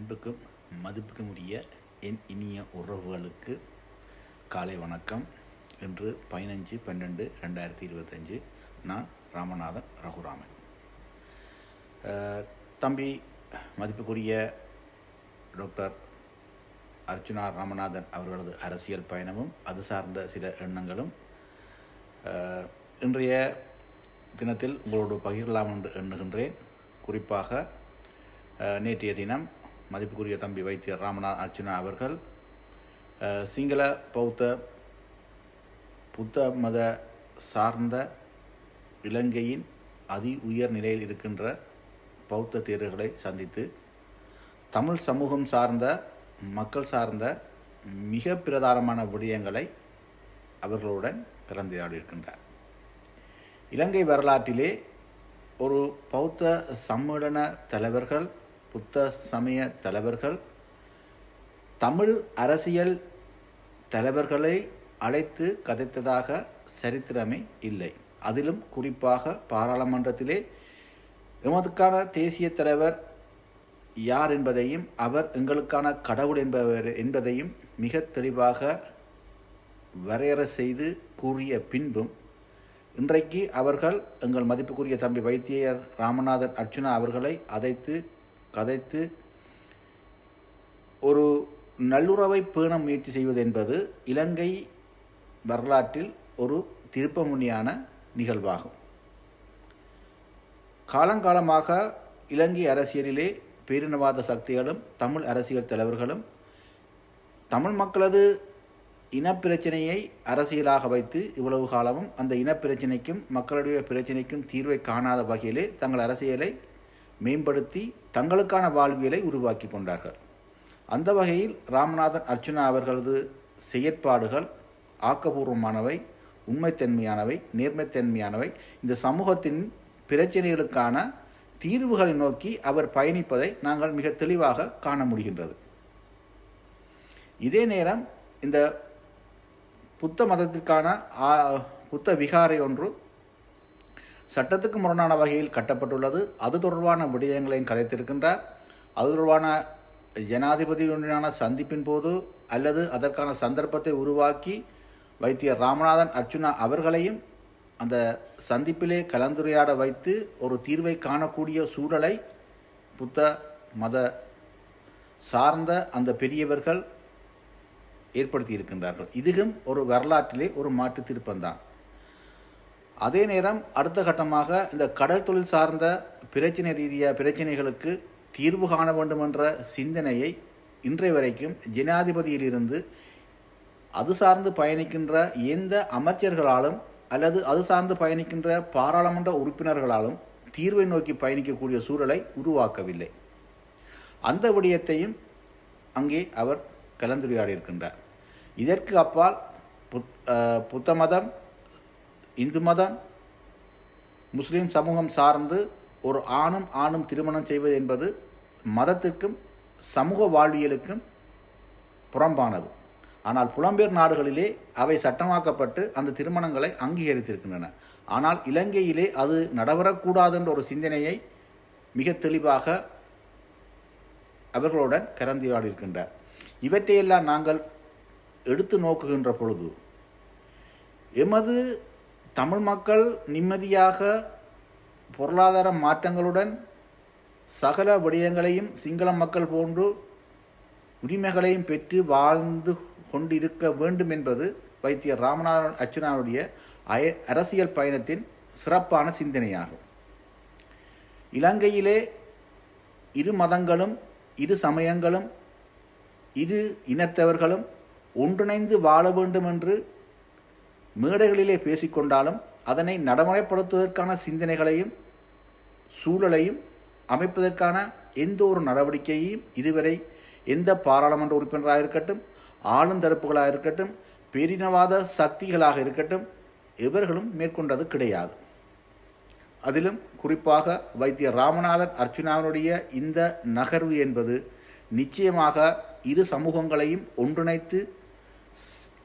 அன்புக்கும் மதிப்புக்கும் உரிய என் இனிய உறவுகளுக்கு காலை வணக்கம். இன்று பதினஞ்சு பன்னெண்டு ரெண்டாயிரத்தி இருபத்தஞ்சு. நான் ராமநாதன் ரகுராமன். தம்பி மதிப்புக்குரிய டாக்டர் அர்ச்சுனா ராமநாதன் அவர்களது அரசியல் பயணமும் அது சார்ந்த சில எண்ணங்களும் இன்றைய தினத்தில் உங்களோடு பகிரலாம் என்று எண்ணுகின்றேன். குறிப்பாக நேற்றைய தினம் மதிப்புக்குரிய தம்பி வைத்தியர் ராமநாத் அர்ச்சனா அவர்கள் சிங்கள பௌத்த புத்த மத சார்ந்த இலங்கையின் அதி உயர் நிலையில் இருக்கின்ற பௌத்த தேரர்களை சந்தித்து தமிழ் சமூகம் சார்ந்த மக்கள் சார்ந்த மிக பிரதானமான விடயங்களை அவர்களுடன் கலந்துரையாடியிருக்கின்றார் இலங்கை வரலாற்றிலே ஒரு பௌத்த சம்மேளன தலைவர்கள் புத்த சமய தலைவர்கள் தமிழ் அரசியல் தலைவர்களை அழைத்து கதைத்ததாக சரித்திரமே இல்லை. அதிலும் குறிப்பாக பாராளுமன்றத்திலே எமதுக்கான தேசிய தலைவர் யார் என்பதையும் அவர் எங்களுக்கான கடவுள் என்பவர் என்பதையும் மிக தெளிவாக வரையறை செய்து கூறிய பின்பும் இன்றைக்கு அவர்கள் எங்கள் மதிப்புக்குரிய தம்பி வைத்தியர் ராமநாதன் அர்ச்சுனா அவர்களை அதைத்து கதைத்து ஒரு நல்லுறவை பேண முயற்சி செய்வது என்பது இலங்கை வரலாற்றில் ஒரு திருப்பமுனியான நிகழ்வாகும். காலங்காலமாக இலங்கை அரசியலிலே பேரினவாத சக்திகளும் தமிழ் அரசியல் தலைவர்களும் தமிழ் மக்களது இனப்பிரச்சனையை அரசியலாக வைத்து இவ்வளவு காலமும் அந்த இனப்பிரச்சனைக்கும் மக்களுடைய பிரச்சனைக்கும் தீர்வை காணாத வகையிலே தங்கள் அரசியலை மேம்படுத்தி தங்களுக்கான வாழ்வியலை உருவாக்கி கொண்டார்கள். அந்த வகையில் ராமநாதன் அர்ச்சுனா அவர்களது செயற்பாடுகள் ஆக்கபூர்வமானவை உண்மைத்தன்மையானவை நேர்மைத்தன்மையானவை. இந்த சமூகத்தின் பிரச்சனைகளுக்கான தீர்வுகளை நோக்கி அவர் பயணிப்பதை நாங்கள் மிக தெளிவாக காண முடிகின்றது. இதே நேரம் இந்த புத்த மதத்திற்கான புத்த விகாரை ஒன்று சட்டத்துக்கு முரணான வகையில் கட்டப்பட்டுள்ளது. அது தொடர்பான விடயங்களையும் கதைத்திருக்கின்றார். அது தொடர்பான ஜனாதிபதியுடனான சந்திப்பின் போது அல்லது அதற்கான சந்தர்ப்பத்தை உருவாக்கி வைத்தியர் ராமநாதன் அர்ச்சுனா அவர்களையும் அந்த சந்திப்பிலே கலந்துரையாட வைத்து ஒரு தீர்வை காணக்கூடிய சூழலை புத்த மத சார்ந்த அந்த பெரியவர்கள் ஏற்படுத்தி இருக்கின்றார்கள் இதுவும் ஒரு வரலாற்றிலே ஒரு மாற்று திருப்பந்தான் அதே நேரம் அடுத்த கட்டமாக இந்த கடல் தொழில் சார்ந்த பிரச்சனை ரீதியாக பிரச்சனைகளுக்கு தீர்வு காண வேண்டும் என்ற சிந்தனையை இன்றைய வரைக்கும் ஜனாதிபதியிலிருந்து அது சார்ந்து பயணிக்கின்ற எந்த அமைச்சர்களாலும் அல்லது அது சார்ந்து பயணிக்கின்ற பாராளுமன்ற உறுப்பினர்களாலும் தீர்வை நோக்கி பயணிக்கக்கூடிய சூழலை உருவாக்கவில்லை. அந்த விடயத்தையும் அங்கே அவர் கலந்துரையாடியிருக்கின்றார். இதற்கு அப்பால் புத் புத்த மதம் இந்து மதம் முஸ்லீம் சமூகம் சார்ந்து ஒரு ஆணும் ஆணும் திருமணம் செய்வது என்பது மதத்துக்கும் சமூக வாழ்வியலுக்கும் புறம்பானது. ஆனால் புலம்பெயர் நாடுகளிலே அவை சட்டமாக்கப்பட்டு அந்த திருமணங்களை அங்கீகரித்திருக்கின்றன. ஆனால் இலங்கையிலே அது நடைபெறக்கூடாது என்ற ஒரு சிந்தனையை மிக தெளிவாக அவர்களுடன் கலந்துரையாடியிருக்கின்றார் இவற்றையெல்லாம் நாங்கள் எடுத்து நோக்குகின்ற பொழுது எமது தமிழ் மக்கள் நிம்மதியாக பொருளாதார மாற்றங்களுடன் சகல விடயங்களையும் சிங்கள மக்கள் போன்று உரிமைகளையும் பெற்று வாழ்ந்து கொண்டிருக்க வேண்டும் என்பது வைத்தியர் ராமநாதன் அச்சுனாவுடைய அய அரசியல் பயணத்தின் சிறப்பான சிந்தனையாகும். இலங்கையிலே இரு மதங்களும் இரு சமயங்களும் இரு இனத்தவர்களும் ஒன்றிணைந்து வாழ வேண்டும் என்று மேடைகளிலே பேசிக்கொண்டாலும் அதனை நடைமுறைப்படுத்துவதற்கான சிந்தனைகளையும் சூழலையும் அமைப்பதற்கான எந்த ஒரு நடவடிக்கையையும் இதுவரை எந்த பாராளுமன்ற உறுப்பினராக இருக்கட்டும் ஆளும் தரப்புகளாக இருக்கட்டும் பெரினவாத சக்திகளாக இருக்கட்டும் இவர்களும் மேற்கொண்டது கிடையாது. அதிலும் குறிப்பாக வைத்திய ராமநாதன் அர்ச்சுனாவினுடைய இந்த நகர்வு என்பது நிச்சயமாக இரு சமூகங்களையும் ஒன்றிணைத்து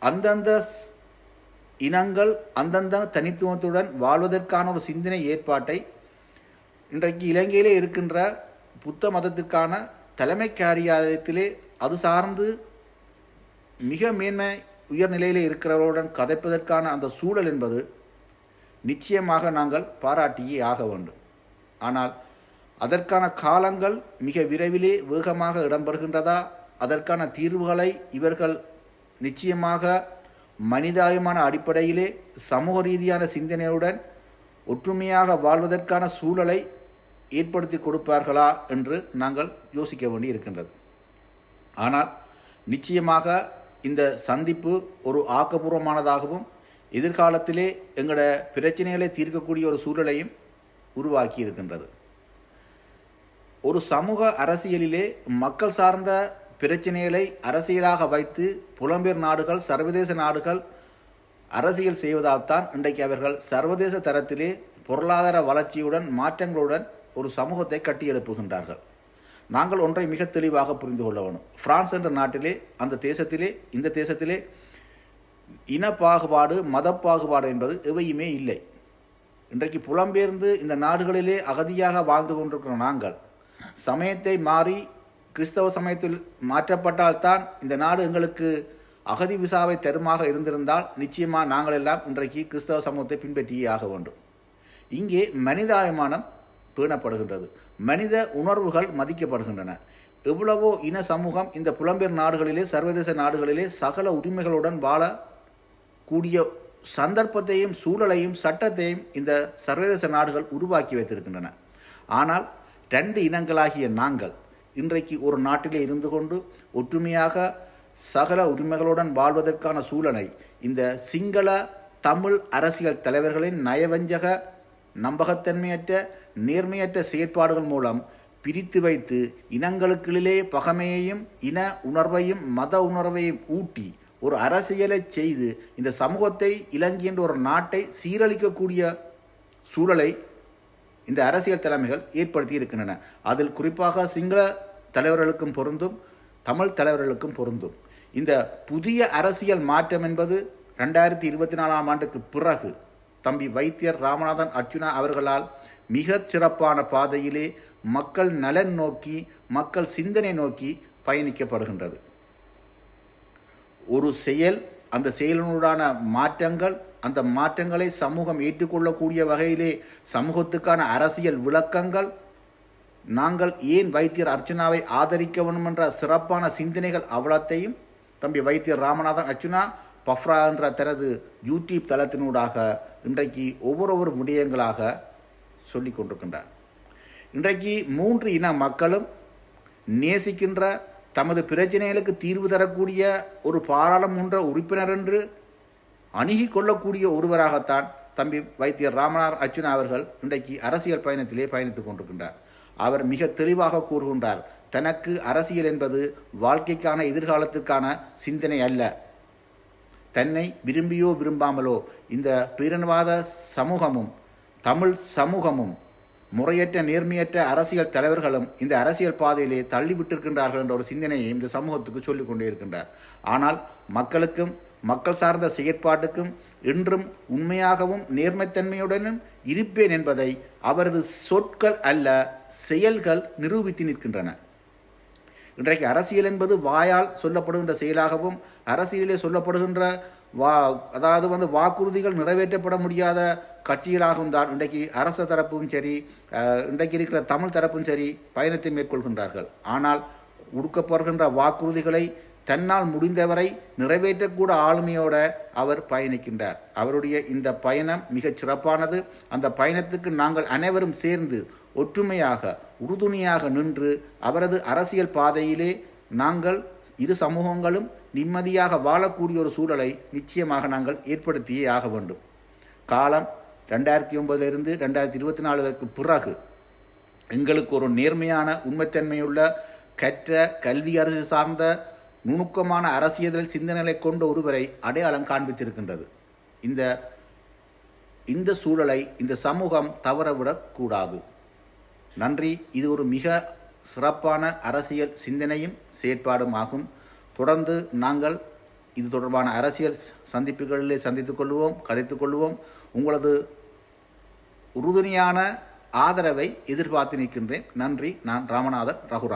அந்தந்த இனங்கள் அந்தந்த தனித்துவத்துடன் வாழ்வதற்கான ஒரு சிந்தனை ஏற்பாட்டை இன்றைக்கு இலங்கையிலே இருக்கின்ற புத்த மதத்திற்கான தலைமை காரியாலயத்திலே அது சார்ந்து மிக மேன்மை உயர்நிலையிலே இருக்கிறவர்களுடன் கதைப்பதற்கான அந்த சூழல் என்பது நிச்சயமாக நாங்கள் பாராட்டியே ஆக வேண்டும். ஆனால் அதற்கான காலங்கள் மிக விரைவிலே வேகமாக இடம்பெறுகின்றதா அதற்கான தீர்வுகளை இவர்கள் நிச்சயமாக மனிதாபிமான அடிப்படையிலே சமூக ரீதியான சிந்தனையுடன் ஒற்றுமையாக வாழ்வதற்கான சூழலை ஏற்படுத்தி கொடுப்பார்களா என்று நாங்கள் யோசிக்க வேண்டி இருக்கின்றது ஆனால் நிச்சயமாக இந்த சந்திப்பு ஒரு ஆக்கப்பூர்வமானதாகவும் எதிர்காலத்திலே எங்களோட பிரச்சனைகளை தீர்க்கக்கூடிய ஒரு சூழலையும் உருவாக்கி இருக்கின்றது ஒரு சமூக அரசியலிலே மக்கள் சார்ந்த பிரச்சனைகளை அரசியலாக வைத்து புலம்பெயர் நாடுகள் சர்வதேச நாடுகள் அரசியல் செய்வதால் தான் இன்றைக்கு அவர்கள் சர்வதேச தரத்திலே பொருளாதார வளர்ச்சியுடன் மாற்றங்களுடன் ஒரு சமூகத்தை கட்டியெழுப்புகின்றார்கள். நாங்கள் ஒன்றை மிக தெளிவாக புரிந்து கொள்ள வேணும். பிரான்ஸ் என்ற நாட்டிலே அந்த தேசத்திலே இந்த தேசத்திலே இன பாகுபாடு மத பாகுபாடு என்பது எவையுமே இல்லை. இன்றைக்கு புலம்பெயர்ந்து இந்த நாடுகளிலே அகதியாக வாழ்ந்து கொண்டிருக்கிற நாங்கள் சமயத்தை மாறி கிறிஸ்தவ சமயத்தில் மாற்றப்பட்டால்தான் இந்த நாடு எங்களுக்கு அகதி விசாவை தருமாக இருந்திருந்தால் நிச்சயமாக நாங்கள் எல்லாம் இன்றைக்கு கிறிஸ்தவ சமூகத்தை பின்பற்றியே ஆக வேண்டும். இங்கே மனிதாபிமானம் பேணப்படுகின்றது. மனித உணர்வுகள் மதிக்கப்படுகின்றன. எவ்வளவோ இன சமூகம் இந்த புலம்பெயர் நாடுகளிலே சர்வதேச நாடுகளிலே சகல உரிமைகளுடன் வாழ கூடிய சந்தர்ப்பத்தையும் சூழலையும் சட்டத்தையும் இந்த சர்வதேச நாடுகள் உருவாக்கி வைத்திருக்கின்றன. ஆனால் ரெண்டு இனங்களாகிய நாங்கள் இன்றைக்கு ஒரு நாட்டிலே இருந்து கொண்டு ஒற்றுமையாக சகல உரிமைகளுடன் வாழ்வதற்கான சூழலை இந்த சிங்கள தமிழ் அரசியல் தலைவர்களின் நயவஞ்சக நம்பகத்தன்மையற்ற நேர்மையற்ற செயற்பாடுகள் மூலம் பிரித்து வைத்து இனங்களுக்குள்ளே பகமையையும் இன உணர்வையும் மத உணர்வையும் ஊட்டி ஒரு அரசியலை செய்து இந்த சமூகத்தை இலங்கை என்ற ஒரு நாட்டை சீரழிக்கக்கூடிய சூழலை இந்த அரசியல் தலைமைகள் ஏற்படுத்தி இருக்கின்றன. அதில் குறிப்பாக சிங்கள தலைவர்களுக்கும் பொருந்தும் தமிழ் தலைவர்களுக்கும் பொருந்தும். இந்த புதிய அரசியல் மாற்றம் என்பது ரெண்டாயிரத்தி இருபத்தி நாலாம் ஆண்டுக்கு பிறகு தம்பி வைத்தியர் ராமநாதன் அர்ஜுனா அவர்களால் மிகச் சிறப்பான பாதையிலே மக்கள் நலன் நோக்கி மக்கள் சிந்தனை நோக்கி பயணிக்கப்படுகின்றது. ஒரு செயல் அந்த செயலினூடான மாற்றங்கள் அந்த மாற்றங்களை சமூகம் ஏற்றுக்கொள்ளக்கூடிய வகையிலே சமூகத்துக்கான அரசியல் விளக்கங்கள். நாங்கள் ஏன் வைத்தியர் அர்ச்சனாவை ஆதரிக்க வேண்டும் என்ற சிறப்பான சிந்தனைகள் அவ்வளத்தையும் தம்பி வைத்தியர் ராமநாதன் அர்ச்சுனா பஃப்ரா என்ற தனது யூடியூப் தளத்தினூடாக இன்றைக்கு ஒவ்வொரு விடயங்களாக சொல்லி கொண்டிருக்கின்றார். இன்றைக்கு மூன்று இன மக்களும் நேசிக்கின்ற தமது பிரச்சனைகளுக்கு தீர்வு தரக்கூடிய ஒரு பாராளுமன்ற உறுப்பினர் என்று அணுகி கொள்ளக்கூடிய ஒருவராகத்தான் தம்பி வைத்தியர் ராமநாத் அர்ச்சுனா அவர்கள் இன்றைக்கு அரசியல் பயணத்திலே பயணித்துக் கொண்டிருக்கின்றார். அவர் மிக தெளிவாக கூறுகின்றார் தனக்கு அரசியல் என்பது வாழ்க்கைக்கான எதிர்காலத்திற்கான சிந்தனை அல்ல. தன்னை விரும்பியோ விரும்பாமலோ இந்த பேரினவாத சமூகமும் தமிழ் சமூகமும் முறையற்ற நேர்மையற்ற அரசியல் தலைவர்களும் இந்த அரசியல் பாதையிலே தள்ளிவிட்டிருக்கின்றார்கள் என்ற ஒரு சிந்தனையை இந்த சமூகத்துக்கு சொல்லிக் கொண்டே இருக்கின்றார். ஆனால் மக்களுக்கும் மக்கள் சார்ந்த செயற்பாட்டுக்கும் என்றும் உண்மையாகவும் நேர்மைத்தன்மையுடனும் இருப்பேன் என்பதை அவரது சொற்கள் அல்ல செயல்கள் நிரூபித்து நிற்கின்றன. இன்றைக்கு அரசியல் என்பது வாயால் சொல்லப்படுகின்ற செயலாகவும் அரசியலிலே சொல்லப்படுகின்ற வா அதாவது வந்து வாக்குறுதிகள் நிறைவேற்றப்பட முடியாத கட்சிகளாகவும் தான் இன்றைக்கு அரச தரப்பும் சரி இன்றைக்கு இருக்கிற தமிழ் தரப்பும் சரி பயணத்தை மேற்கொள்கின்றார்கள். ஆனால் கொடுக்கப்படுகின்ற வாக்குறுதிகளை தன்னால் முடிந்தவரை நிறைவேற்றக்கூட ஆளுமையோட அவர் பயணிக்கின்றார். அவருடைய இந்த பயணம் மிகச் சிறப்பானது. அந்த பயணத்துக்கு நாங்கள் அனைவரும் சேர்ந்து ஒற்றுமையாக உறுதுணையாக நின்று அவரது அரசியல் பாதையிலே நாங்கள் இரு சமூகங்களும் நிம்மதியாக வாழக்கூடிய ஒரு சூழலை நிச்சயமாக நாங்கள் ஏற்படுத்தியே ஆக வேண்டும். காலம் ரெண்டாயிரத்தி ஒன்பதிலிருந்து ரெண்டாயிரத்தி இருபத்தி நாலுக்கு பிறகு எங்களுக்கு ஒரு நேர்மையான உண்மைத்தன்மையுள்ள கற்ற கல்வி அரசு சார்ந்த நுணுக்கமான அரசியல் சிந்தனைகளை கொண்ட ஒருவரை அடையாளம் காண்பித்திருக்கின்றது. இந்த இந்த சூழலை இந்த சமூகம் தவறவிடக்கூடாது நன்றி. இது ஒரு மிக சிறப்பான அரசியல் சிந்தனையும் செயற்பாடும் ஆகும். தொடர்ந்து நாங்கள் இது தொடர்பான அரசியல் சந்திப்புகளிலே சந்தித்துக் கொள்வோம் கதைத்துக் கொள்வோம். உங்களது உறுதுணையான ஆதரவை எதிர்பார்த்து நிற்கின்றேன். நன்றி. நான் ராமநாதன் ரகுராம்.